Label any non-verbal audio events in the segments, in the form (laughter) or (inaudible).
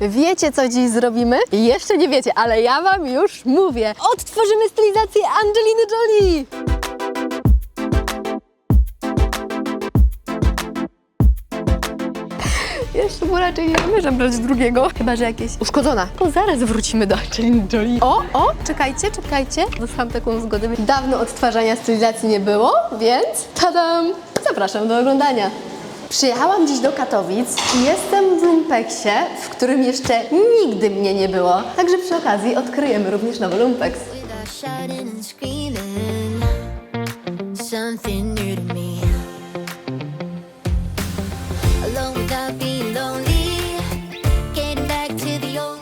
Wiecie, co dziś zrobimy? Jeszcze nie wiecie, ale ja wam już mówię. Odtworzymy stylizację Angeliny Jolie! Jeszcze mu raczej nie zamierzam brać drugiego, chyba że jakieś uszkodzona. To zaraz wrócimy do Angeliny Jolie. O, o, czekajcie, czekajcie. Dostałam taką zgodę. Dawno odtwarzania stylizacji nie było, więc tadam! Zapraszam do oglądania. Przyjechałam dziś do Katowic i jestem w lumpeksie, w którym jeszcze nigdy mnie nie było. Także przy okazji odkryjemy również nowy lumpeks.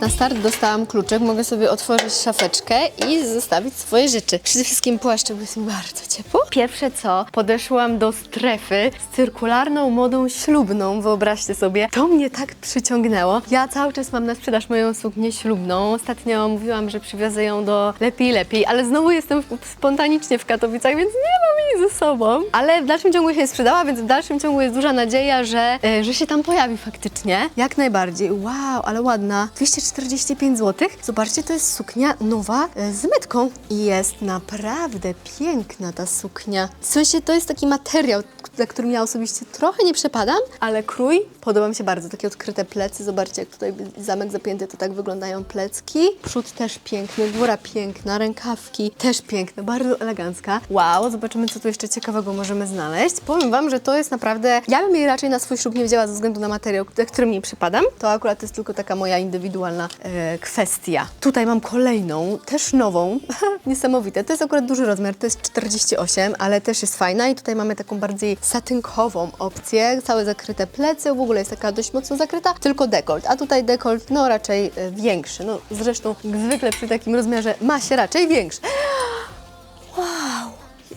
Na start dostałam kluczyk, mogę sobie otworzyć szafeczkę i zostawić swoje rzeczy. Przede wszystkim płaszcze, bo jest mi bardzo ciepło. Pierwsze co, podeszłam do strefy z cyrkularną modą ślubną, wyobraźcie sobie. To mnie tak przyciągnęło. Ja cały czas mam na sprzedaż moją suknię ślubną. Ostatnio mówiłam, że przywiozę ją do lepiej, lepiej, ale znowu jestem w- spontanicznie w Katowicach, więc nie mam jej ze sobą. Ale w dalszym ciągu się sprzedała, więc w dalszym ciągu jest duża nadzieja, że, e, że się tam pojawi faktycznie. Jak najbardziej. Wow, ale ładna. 245 zł. Zobaczcie, to jest suknia nowa e, z metką. I jest naprawdę piękna ta suknia. W sensie to jest taki materiał, za którym ja osobiście trochę nie przepadam, ale krój podoba mi się bardzo. Takie odkryte plecy. Zobaczcie, jak tutaj zamek zapięty, to tak wyglądają plecki. Przód też piękny, góra piękna, rękawki też piękne, bardzo elegancka. Wow, zobaczymy, co tu jeszcze ciekawego możemy znaleźć. Powiem Wam, że to jest naprawdę... Ja bym jej raczej na swój ślub nie wzięła ze względu na materiał, za którym nie przypadam. To akurat jest tylko taka moja indywidualna e, kwestia. Tutaj mam kolejną, też nową. (laughs) Niesamowite. To jest akurat duży rozmiar, to jest 48, ale też jest fajna i tutaj mamy taką bardziej satynkową opcję. Całe zakryte plecy, w ogóle jest taka dość mocno zakryta, tylko dekolt. A tutaj dekolt, no raczej e, większy. No zresztą zwykle przy takim rozmiarze ma się raczej większy.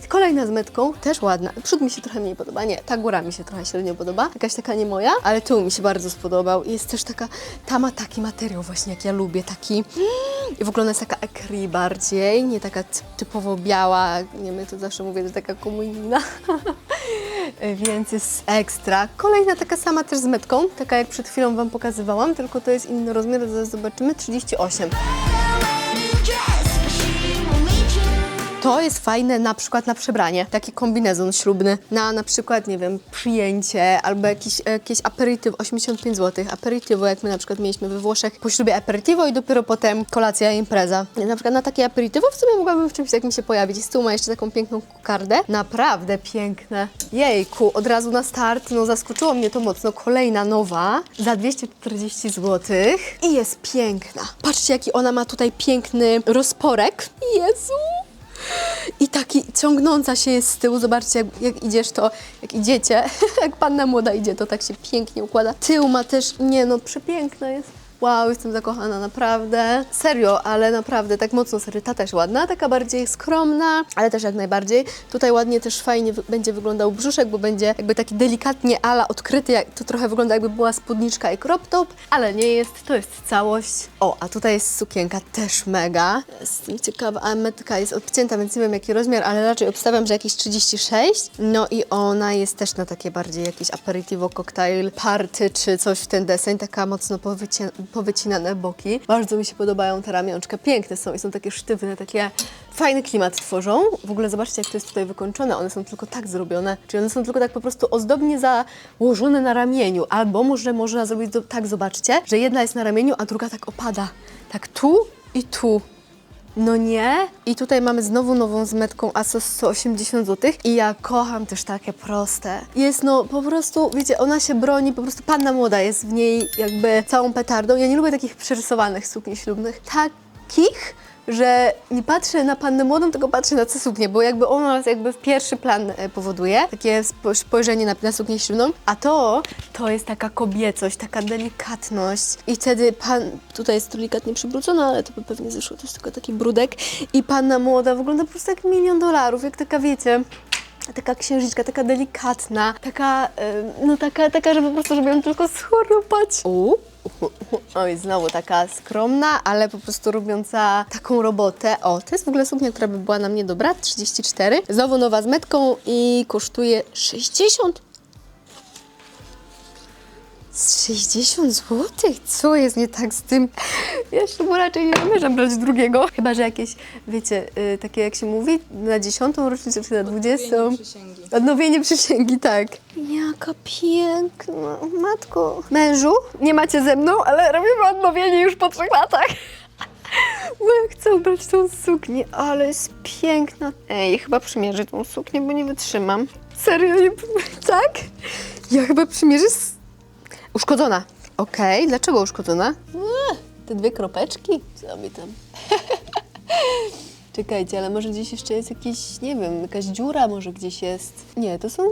Kolejna z metką, też ładna. Przód mi się trochę mniej podoba. Nie, ta góra mi się trochę średnio podoba. Jakaś taka nie moja, ale tył mi się bardzo spodobał. I jest też taka, ta ma taki materiał właśnie, jak ja lubię, taki... I w ogóle ona jest taka ekri bardziej, nie taka ty- typowo biała. Nie ja to zawsze mówię, że taka komunijna. (laughs) Więc jest ekstra. Kolejna taka sama też z metką, taka jak przed chwilą Wam pokazywałam, tylko to jest inny rozmiar, zaraz zobaczymy, 38. To jest fajne na przykład na przebranie, taki kombinezon ślubny, na na przykład, nie wiem, przyjęcie albo jakiś, jakiś aperityw, 85 zł, aperitivo, jak my na przykład mieliśmy we Włoszech, po ślubie aperitivo i dopiero potem kolacja, impreza. Na przykład na takie aperitivo w sumie mogłabym w czymś takim się pojawić. I z tyłu ma jeszcze taką piękną kokardę, naprawdę piękne. Jejku, od razu na start, no zaskoczyło mnie to mocno, kolejna nowa za 240 zł i jest piękna. Patrzcie, jaki ona ma tutaj piękny rozporek. Jezu! I taki ciągnąca się jest z tyłu. Zobaczcie, jak, jak idziesz, to jak idziecie, (laughs) jak panna młoda idzie, to tak się pięknie układa. Tył ma też, nie no, przepiękna jest. Wow, jestem zakochana, naprawdę. Serio, ale naprawdę, tak mocno serio. Ta też ładna, taka bardziej skromna, ale też jak najbardziej. Tutaj ładnie też fajnie będzie wyglądał brzuszek, bo będzie jakby taki delikatnie ala odkryty. Jak, to trochę wygląda jakby była spódniczka i crop top, ale nie jest, to jest całość. O, a tutaj jest sukienka też mega. Jestem ciekawa, a metka jest odcięta, więc nie wiem jaki rozmiar, ale raczej obstawiam, że jakieś 36. No i ona jest też na takie bardziej jakieś aperitivo, cocktail, party czy coś w ten deseń, taka mocno powyci- powycinane boki. Bardzo mi się podobają te ramionczka, piękne są i są takie sztywne, takie fajny klimat tworzą. W ogóle zobaczcie jak to jest tutaj wykończone, one są tylko tak zrobione, czyli one są tylko tak po prostu ozdobnie założone na ramieniu, albo może można zrobić tak, zobaczcie, że jedna jest na ramieniu, a druga tak opada. Tak tu i tu. No nie. I tutaj mamy znowu nową z metką ASOS 180 zł. I ja kocham też takie proste. Jest no po prostu, wiecie, ona się broni, po prostu panna młoda jest w niej jakby całą petardą. Ja nie lubię takich przerysowanych sukni ślubnych. Takich, że nie patrzę na pannę młodą, tylko patrzę na tę suknię, bo jakby ona jakby w pierwszy plan e, powoduje. Takie spo- spojrzenie na, na suknię ślubną, a to, to jest taka kobiecość, taka delikatność. I wtedy pan, tutaj jest delikatnie przywrócona, ale to by pewnie zeszło, to jest tylko taki brudek. I panna młoda wygląda po prostu jak milion dolarów, jak taka wiecie, taka księżniczka, taka delikatna, taka, no taka, taka, że po prostu, żeby ją tylko schrupać. U, Oj, znowu taka skromna, ale po prostu robiąca taką robotę. O, to jest w ogóle suknia, która by była na mnie dobra, 34. Znowu nowa z metką i kosztuje 60 Z 60 zł? Co jest nie tak z tym? Ja ślubu raczej nie zamierzam brać drugiego. Chyba, że jakieś, wiecie, y, takie jak się mówi, na 10 rocznicę czy na 20. przysięgi. Odnowienie przysięgi, tak. Jaka piękna. Matko. Mężu, nie macie ze mną, ale robimy odnowienie już po trzech latach. Bo ja chcę ubrać tą suknię, ale jest piękna. Ej, chyba przymierzę tą suknię, bo nie wytrzymam. Serio, nie... (laughs) tak? Ja chyba przymierzę. Uszkodzona. Okej, dlaczego uszkodzona? Te dwie kropeczki? Co mi tam? (laughs) Czekajcie, ale może gdzieś jeszcze jest jakiś, nie wiem, jakaś dziura może gdzieś jest. Nie, to są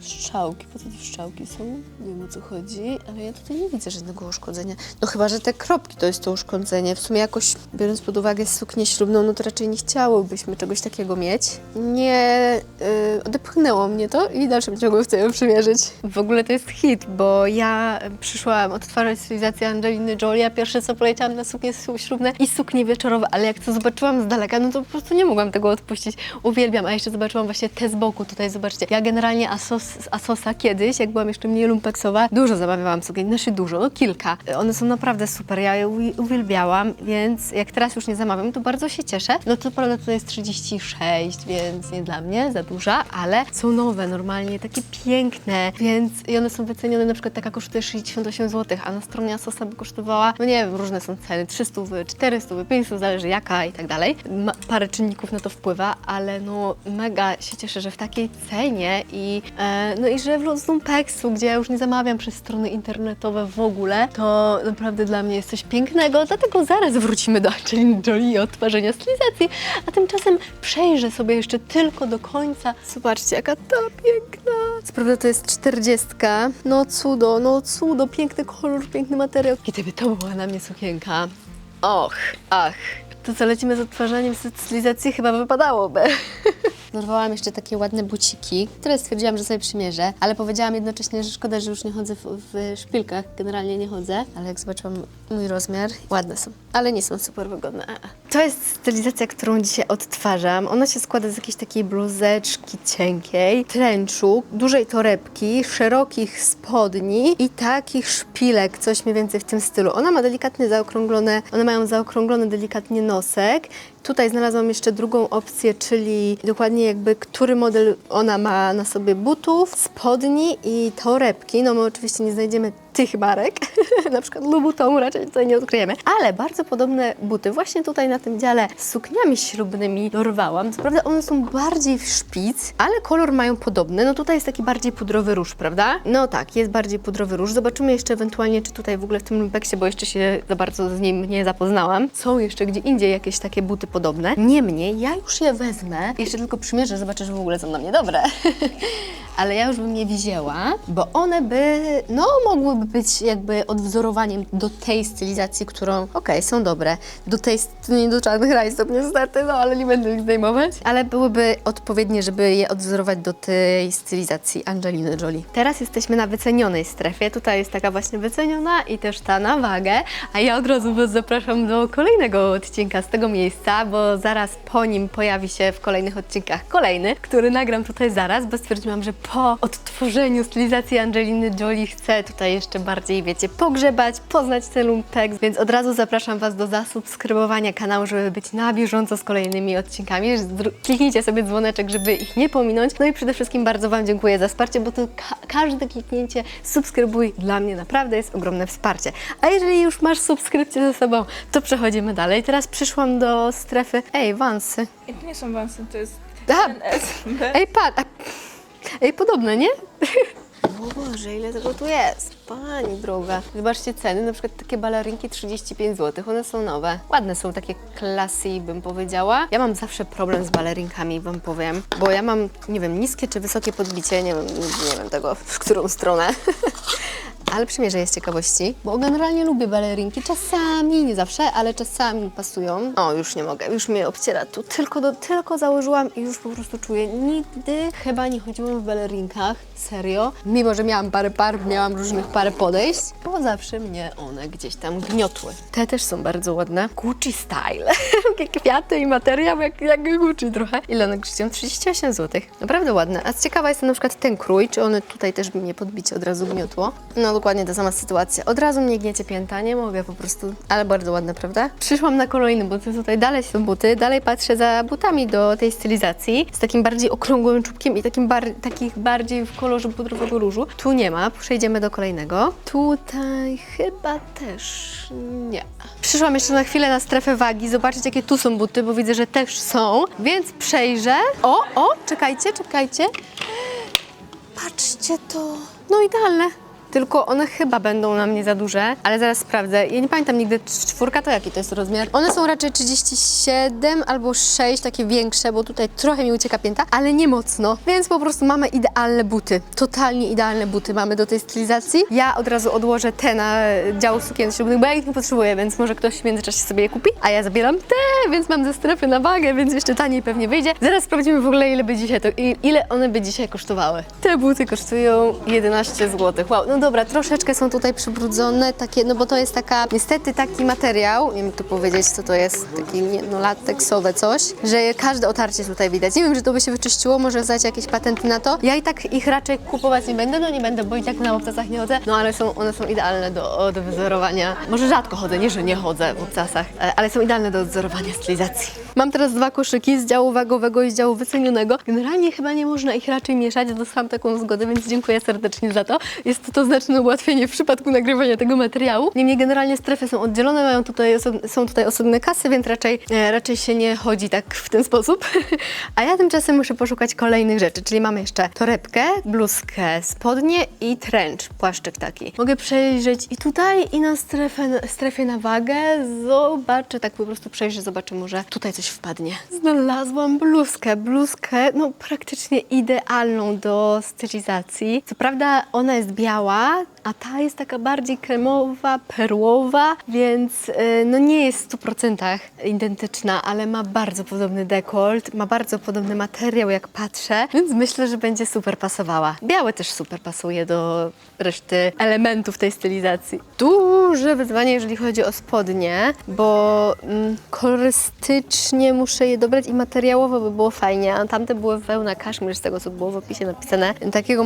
strzałki. Po co tu strzałki są? Nie wiem o co chodzi, ale ja tutaj nie widzę żadnego uszkodzenia. No chyba, że te kropki to jest to uszkodzenie. W sumie jakoś, biorąc pod uwagę suknię ślubną, no to raczej nie chciałobyśmy czegoś takiego mieć. Nie yy, odepchnęło mnie to i w dalszym ciągu chcę ją przymierzyć. W ogóle to jest hit, bo ja przyszłam odtwarzać stylizację Angeliny Jolie, a pierwsze co poleciałam na suknie ślubne i suknie wieczorowe, ale jak to zobaczyłam z daleka, no to po prostu nie mogłam tego odpuścić. Uwielbiam, a jeszcze zobaczyłam właśnie te z boku tutaj, zobaczcie. Ja generalnie Asos, z Asosa kiedyś, jak byłam jeszcze mniej lumpeksowa, dużo zamawiałam sukien, znaczy dużo, no kilka. One są naprawdę super, ja je uwi- uwielbiałam, więc jak teraz już nie zamawiam, to bardzo się cieszę. No to prawda tutaj jest 36, więc nie dla mnie, za duża, ale są nowe, normalnie, takie piękne, więc i one są wycenione, na przykład taka kosztuje 68 zł, a na stronie Asosa by kosztowała, no nie wiem, różne są ceny, 300, 400, 500, zależy jaka i tak dalej. Ma, parę czynników na to wpływa, ale no mega się cieszę, że w takiej cenie i e, no i że w Lumpeksu, gdzie ja już nie zamawiam przez strony internetowe w ogóle, to naprawdę dla mnie jest coś pięknego, dlatego zaraz wrócimy do Angeliny Jolie i odtwarzania stylizacji, a tymczasem przejrzę sobie jeszcze tylko do końca. Zobaczcie, jaka ta piękna. Co prawda to jest 40. No cudo, no cudo, piękny kolor, piękny materiał. Gdyby to była na mnie sukienka. Och, ach. To co, lecimy z odtwarzaniem stylizacji? Chyba wypadałoby. (laughs) Dorwałam jeszcze takie ładne buciki, które stwierdziłam, że sobie przymierzę, ale powiedziałam jednocześnie, że szkoda, że już nie chodzę w, w szpilkach, generalnie nie chodzę, ale jak zobaczyłam mój rozmiar, ładne są, ale nie są super wygodne. To jest stylizacja, którą dzisiaj odtwarzam. Ona się składa z jakiejś takiej bluzeczki cienkiej, trenczu, dużej torebki, szerokich spodni i takich szpilek, coś mniej więcej w tym stylu. Ona ma delikatnie zaokrąglone, one mają zaokrąglony delikatnie nosek. Tutaj znalazłam jeszcze drugą opcję, czyli dokładnie jakby który model ona ma na sobie butów, spodni i torebki. No my oczywiście nie znajdziemy tych marek, (laughs) na przykład Louboutin raczej tutaj nie odkryjemy, ale bardzo podobne buty właśnie tutaj na tym dziale z sukniami ślubnymi dorwałam. Co prawda one są bardziej w szpic, ale kolor mają podobny. No tutaj jest taki bardziej pudrowy róż, prawda? No tak, jest bardziej pudrowy róż. Zobaczymy jeszcze ewentualnie, czy tutaj w ogóle w tym lumpeksie, bo jeszcze się za bardzo z nim nie zapoznałam. Są jeszcze gdzie indziej jakieś takie buty podobne. Niemniej, ja już je wezmę. Jeszcze tylko przymierzę, zobaczę, że w ogóle są na mnie dobre. (laughs) Ale ja już bym je wzięła, bo one by, no, mogłyby być jakby odwzorowaniem do tej stylizacji, którą, okej, są dobre. Do tej, nie do czarnych rajstop niestety, no, ale nie będę ich zdejmować. Ale byłyby odpowiednie, żeby je odwzorować do tej stylizacji Angeliny Jolie. Teraz jesteśmy na wycenionej strefie. Tutaj jest taka właśnie wyceniona i też ta na wagę. A ja od razu Was zapraszam do kolejnego odcinka z tego miejsca, bo zaraz po nim pojawi się w kolejnych odcinkach kolejny, który nagram tutaj zaraz, bo stwierdziłam, że po odtworzeniu stylizacji Angeliny Jolie chcę tutaj jeszcze bardziej, wiecie, pogrzebać, poznać ten lumpek, więc od razu zapraszam Was do zasubskrybowania kanału, żeby być na bieżąco z kolejnymi odcinkami. Kliknijcie sobie dzwoneczek, żeby ich nie pominąć. No i przede wszystkim bardzo Wam dziękuję za wsparcie, bo to ka- każde kliknięcie subskrybuj dla mnie naprawdę jest ogromne wsparcie. A jeżeli już masz subskrypcję ze sobą, to przechodzimy dalej. Teraz przyszłam do strefy. Ej, Wansy. I to nie są wansy, to jest. Ej, pan. a- Ej, podobne, nie? Boże, ile tego tu jest? Pani droga. Zobaczcie ceny, na przykład takie balerinki 35 zł, one są nowe. Ładne są, takie klasy, bym powiedziała. Ja mam zawsze problem z balerinkami, wam powiem, bo ja mam, nie wiem, niskie czy wysokie podbicie, nie wiem, nie wiem tego, w którą stronę. (laughs) Ale przymierzę jest ciekawości, bo generalnie lubię balerinki. Czasami, nie zawsze, ale czasami mi pasują. O, już nie mogę, już mnie obciera tu. Tylko, do, tylko założyłam i już po prostu czuję. Nigdy chyba nie chodziłam w balerinkach, serio. Mimo, że miałam parę par, miałam różnych parę podejść, bo zawsze mnie one gdzieś tam gniotły. Te też są bardzo ładne. Gucci style. (laughs) Takie kwiaty i materiał jak, jak Gucci trochę. Ile one kosztują? 38 zł. Naprawdę ładne. A ciekawa jestem na przykład ten krój, czy one tutaj też by mnie podbicie od razu gniotło. No dokładnie ta sama sytuacja. Od razu mnie gniecie pięta, nie mogę po prostu, ale bardzo ładne, prawda? Przyszłam na kolejny buty, tutaj dalej są buty, dalej patrzę za butami do tej stylizacji, z takim bardziej okrągłym czubkiem i takim bar takich bardziej w kolorze pudrowego różu. Tu nie ma, przejdziemy do kolejnego. Tutaj chyba też nie. Przyszłam jeszcze na chwilę na strefę wagi, zobaczyć jakie tu są buty, bo widzę, że też są, więc przejrzę. O, o, czekajcie, czekajcie. Patrzcie to. No idealne. Tylko one chyba będą na mnie za duże, ale zaraz sprawdzę. Ja nie pamiętam nigdy, czwórka to jaki to jest rozmiar? One są raczej 37 albo 6, takie większe, bo tutaj trochę mi ucieka pięta, ale nie mocno. Więc po prostu mamy idealne buty. Totalnie idealne buty mamy do tej stylizacji. Ja od razu odłożę te na dział sukien ślubnych, bo ja ich nie potrzebuję, więc może ktoś w międzyczasie sobie je kupi. A ja zabieram te, więc mam ze strefy na wagę, więc jeszcze taniej pewnie wyjdzie. Zaraz sprawdzimy w ogóle, ile by dzisiaj to, ile one by dzisiaj kosztowały. Te buty kosztują 11 zł. Wow, no dobra, troszeczkę są tutaj przybrudzone, takie, no bo to jest taka, niestety taki materiał, nie wiem to powiedzieć, co to jest, taki no lateksowe coś, że każde otarcie tutaj widać. Nie wiem, że to by się wyczyściło, może zdać jakieś patenty na to. Ja i tak ich raczej kupować nie będę, no nie będę, bo i tak na obcasach nie chodzę, no ale są, one są idealne do, do. Może rzadko chodzę, nie, że nie chodzę w obcasach, e, ale są idealne do odzorowania stylizacji. Mam teraz dwa koszyki z działu wagowego i z działu wycenionego. Generalnie chyba nie można ich raczej mieszać, dostałam taką zgodę, więc dziękuję serdecznie za to. Jest to, znaczne ułatwienie w przypadku nagrywania tego materiału. Niemniej generalnie strefy są oddzielone, mają tutaj są tutaj osobne kasy, więc raczej, e, raczej się nie chodzi tak w ten sposób. (laughs) A ja tymczasem muszę poszukać kolejnych rzeczy, czyli mamy jeszcze torebkę, bluzkę, spodnie i trench, płaszczyk taki. Mogę przejrzeć i tutaj, i na strefę, strefie na wagę. Zobaczę, tak po prostu przejrzę, zobaczę, może tutaj coś wpadnie. Znalazłam bluzkę, bluzkę, no praktycznie idealną do stylizacji. Co prawda ona jest biała, a ta jest taka bardziej kremowa, perłowa, więc y, no nie jest w 100% identyczna, ale ma bardzo podobny dekolt, ma bardzo podobny materiał jak patrzę, więc myślę, że będzie super pasowała. Białe też super pasuje do reszty elementów tej stylizacji. Duże wyzwanie, jeżeli chodzi o spodnie, bo mm, kolorystycznie muszę je dobrać i materiałowo by było fajnie, a tamte były wełna kaszmir, z tego co było w opisie napisane. Takiego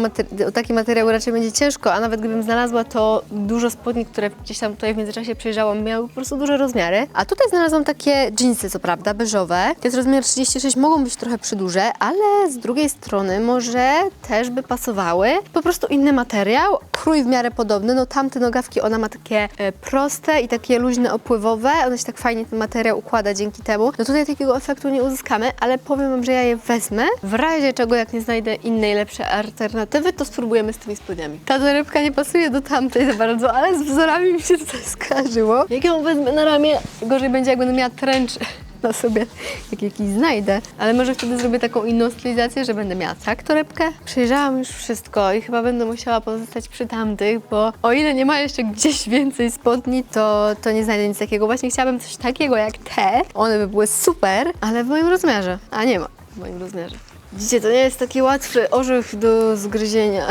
o taki materiał raczej będzie ciężko, a nawet gdybym znalazła to dużo spodni, które gdzieś tam tutaj w międzyczasie przejrzałam, miały po prostu duże rozmiary. A tutaj znalazłam takie jeansy, co prawda, beżowe. To jest rozmiar 36, mogą być trochę przyduże, ale z drugiej strony może też by pasowały. Po prostu inny materiał, krój w miarę podobny. No tamte nogawki, ona ma takie e, proste i takie luźne, opływowe. One się tak fajnie ten materiał układa dzięki temu. No tutaj takiego efektu nie uzyskamy, ale powiem wam, że ja je wezmę. W razie czego, jak nie znajdę innej, lepszej alternatywy, to spróbujemy z tymi spodniami. Ta torebka nie pasuje do tamtej za bardzo, ale z wzorami mi się tutaj skojarzyło. Jak ją wezmę na ramię, gorzej będzie, jak będę miała trench na sobie, jak jakiś znajdę. Ale może wtedy zrobię taką inną stylizację, że będę miała tak torebkę. Przejrzałam już wszystko i chyba będę musiała pozostać przy tamtych, bo o ile nie ma jeszcze gdzieś więcej spodni, to, to nie znajdę nic takiego. Właśnie chciałabym coś takiego jak te. One by były super, ale w moim rozmiarze. A nie ma w moim rozmiarze. Widzicie, to nie jest taki łatwy orzech do zgryzienia.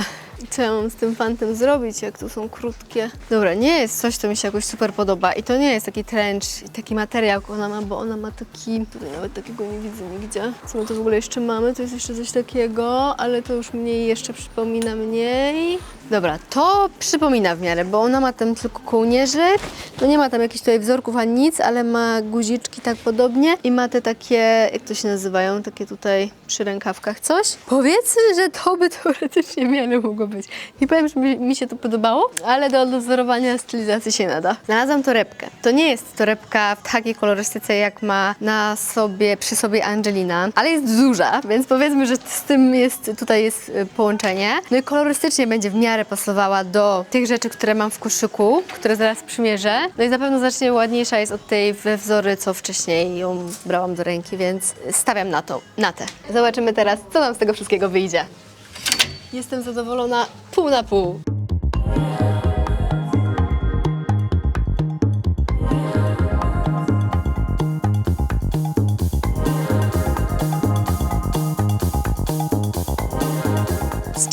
Co ja mam z tym fantem zrobić, jak tu są krótkie? Dobra, nie jest coś, co mi się jakoś super podoba i to nie jest taki trench i taki materiał, jak ona ma, bo ona ma taki, tutaj nawet takiego nie widzę nigdzie. Co my tu w ogóle jeszcze mamy? To jest jeszcze coś takiego, ale to już mniej jeszcze przypomina mniej. Dobra, to przypomina w miarę, bo ona ma tam tylko kołnierzyk, no nie ma tam jakichś tutaj wzorków ani nic, ale ma guziczki tak podobnie i ma te takie, jak to się nazywają, takie tutaj przy rękawkach coś. Powiedzmy, że to by teoretycznie w miarę mogło być. Nie powiem, że mi, się to podobało, ale do dozorowania stylizacji się nada. Znalazłam torebkę. To nie jest torebka w takiej kolorystyce, jak ma na sobie, przy sobie Angelina, ale jest duża, więc powiedzmy, że z tym jest, tutaj jest y, połączenie. No i kolorystycznie będzie w miarę pasowała do tych rzeczy, które mam w koszyku, które zaraz przymierzę. No i na pewno znacznie ładniejsza jest od tej we wzory, co wcześniej ją brałam do ręki, więc stawiam na to, na te. Zobaczymy teraz, co nam z tego wszystkiego wyjdzie. Jestem zadowolona pół na pół.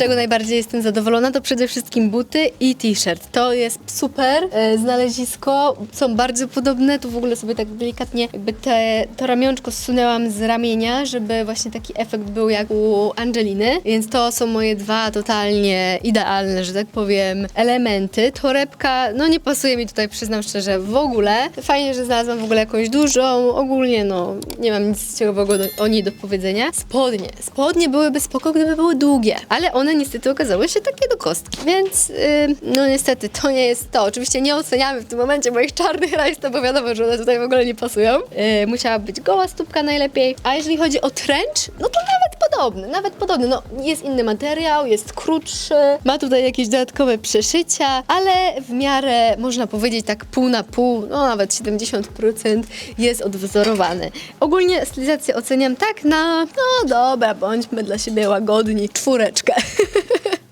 Czego najbardziej jestem zadowolona, to przede wszystkim buty i t-shirt. To jest super e, znalezisko, są bardzo podobne, tu w ogóle sobie tak delikatnie jakby te, to ramionczko zsunęłam z ramienia, żeby właśnie taki efekt był jak u Angeliny, więc to są moje dwa totalnie idealne, że tak powiem, elementy. Torebka, no nie pasuje mi tutaj, przyznam szczerze, w ogóle. Fajnie, że znalazłam w ogóle jakąś dużą, ogólnie no nie mam nic ciekawego do, o niej do powiedzenia. Spodnie. Spodnie byłyby spoko, gdyby były długie, ale one niestety okazały się takie do kostki, więc yy, no niestety to nie jest to. Oczywiście nie oceniamy w tym momencie moich czarnych rajstop, bo wiadomo, że one tutaj w ogóle nie pasują. Yy, musiała być goła stópka najlepiej, a jeżeli chodzi o trench, no to nawet podobny, nawet podobny. No jest inny materiał, jest krótszy, ma tutaj jakieś dodatkowe przeszycia, ale w miarę można powiedzieć tak pół na pół, no nawet 70% jest odwzorowany. Ogólnie stylizację oceniam tak na, no dobra, bądźmy dla siebie łagodni, czwóreczkę. (laughs)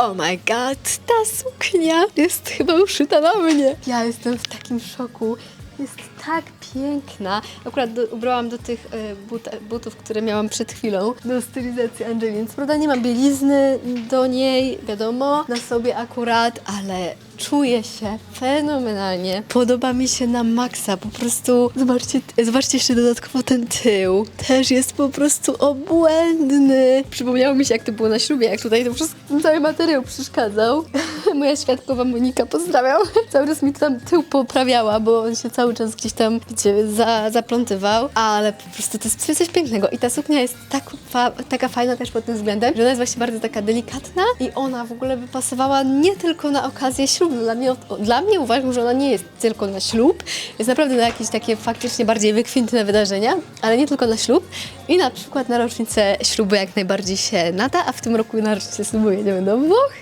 Oh my god, ta suknia jest chyba uszyta na mnie. Ja jestem w takim szoku. Jest tak piękna. Akurat do, ubrałam do tych e, but, butów, które miałam przed chwilą, do stylizacji Angeliny. Co prawda nie mam bielizny do niej, wiadomo, na sobie akurat, ale czuję się fenomenalnie. Podoba mi się na maksa, po prostu zobaczcie, zobaczcie jeszcze dodatkowo ten tył. Też jest po prostu obłędny. Przypomniało mi się, jak to było na ślubie, jak tutaj to wszystko, ten cały materiał przeszkadzał. (laughs) Moja świadkowa Monika, pozdrawiam. (laughs) Cały czas mi tam tył poprawiała, bo on się cały czas gdzieś tam, wiecie, za, zaplątywał, ale po prostu to jest coś pięknego. I ta suknia jest tak fa- taka fajna też pod tym względem, że ona jest właśnie bardzo taka delikatna i ona w ogóle by pasowała nie tylko na okazję ślubu. Dla mnie, dla mnie uważam, że ona nie jest tylko na ślub, jest naprawdę na jakieś takie faktycznie bardziej wykwintne wydarzenia, ale nie tylko na ślub. I na przykład na rocznicę ślubu jak najbardziej się nada, a w tym roku na rocznicę ślubu jedziemy do Włoch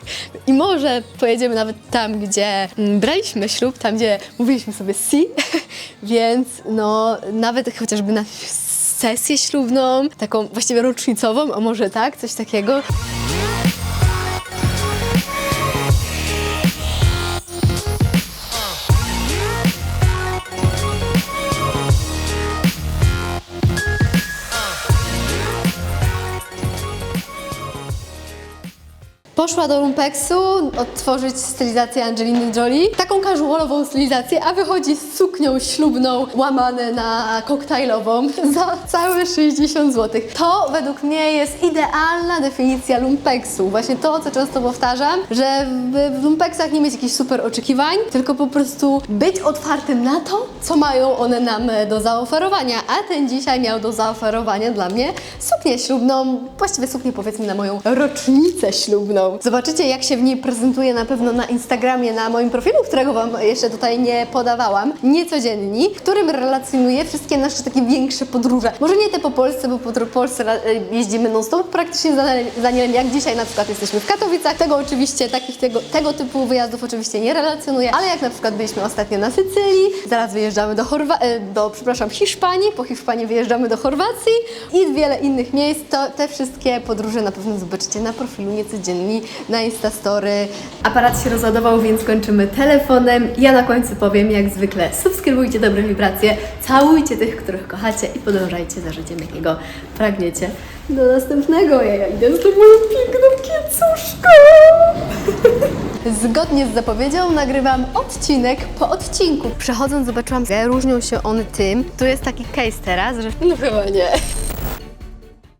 i może pojedziemy nawet tam, gdzie mm, braliśmy ślub, tam gdzie mówiliśmy sobie si, (laughs) więc no nawet chociażby na sesję ślubną, taką właściwie rocznicową, a może tak, coś takiego. Poszła do Lumpeksu odtworzyć stylizację Angeliny Jolie. Taką casualową stylizację, a wychodzi z suknią ślubną łamane na koktajlową za całe 60 zł. To według mnie jest idealna definicja Lumpeksu. Właśnie to, co często powtarzam, że w, w Lumpeksach nie mieć jakichś super oczekiwań, tylko po prostu być otwartym na to, co mają one nam e, do zaoferowania. A ten dzisiaj miał do zaoferowania dla mnie suknię ślubną, właściwie suknię powiedzmy na moją rocznicę ślubną. Zobaczycie, jak się w niej prezentuje na pewno na Instagramie, na moim profilu, którego Wam jeszcze tutaj nie podawałam, niecodzienni, w którym relacjonuję wszystkie nasze takie większe podróże. Może nie te po Polsce, bo po Polsce jeździmy non-stop praktycznie za, za Nielem, jak dzisiaj na przykład jesteśmy w Katowicach. Tego oczywiście, takich tego, tego typu wyjazdów oczywiście nie relacjonuję, ale jak na przykład byliśmy ostatnio na Sycylii, zaraz wyjeżdżamy do Chorwa- e, do, przepraszam, Hiszpanii, po Hiszpanii wyjeżdżamy do Chorwacji i wiele innych miejsc, to te wszystkie podróże na pewno zobaczycie na profilu niecodzienni, na Instastory. Aparat się rozładował, więc kończymy telefonem. Ja na końcu powiem, jak zwykle, subskrybujcie dobre wibracje, całujcie tych, których kochacie i podążajcie za życiem, jakiego pragniecie. Do następnego, ja, idę z tą moją piękną kiecuszką! (laughs) Zgodnie z zapowiedzią nagrywam odcinek po odcinku. Przechodząc zobaczyłam, że różnią się one tym, tu jest taki case teraz, że no chyba nie.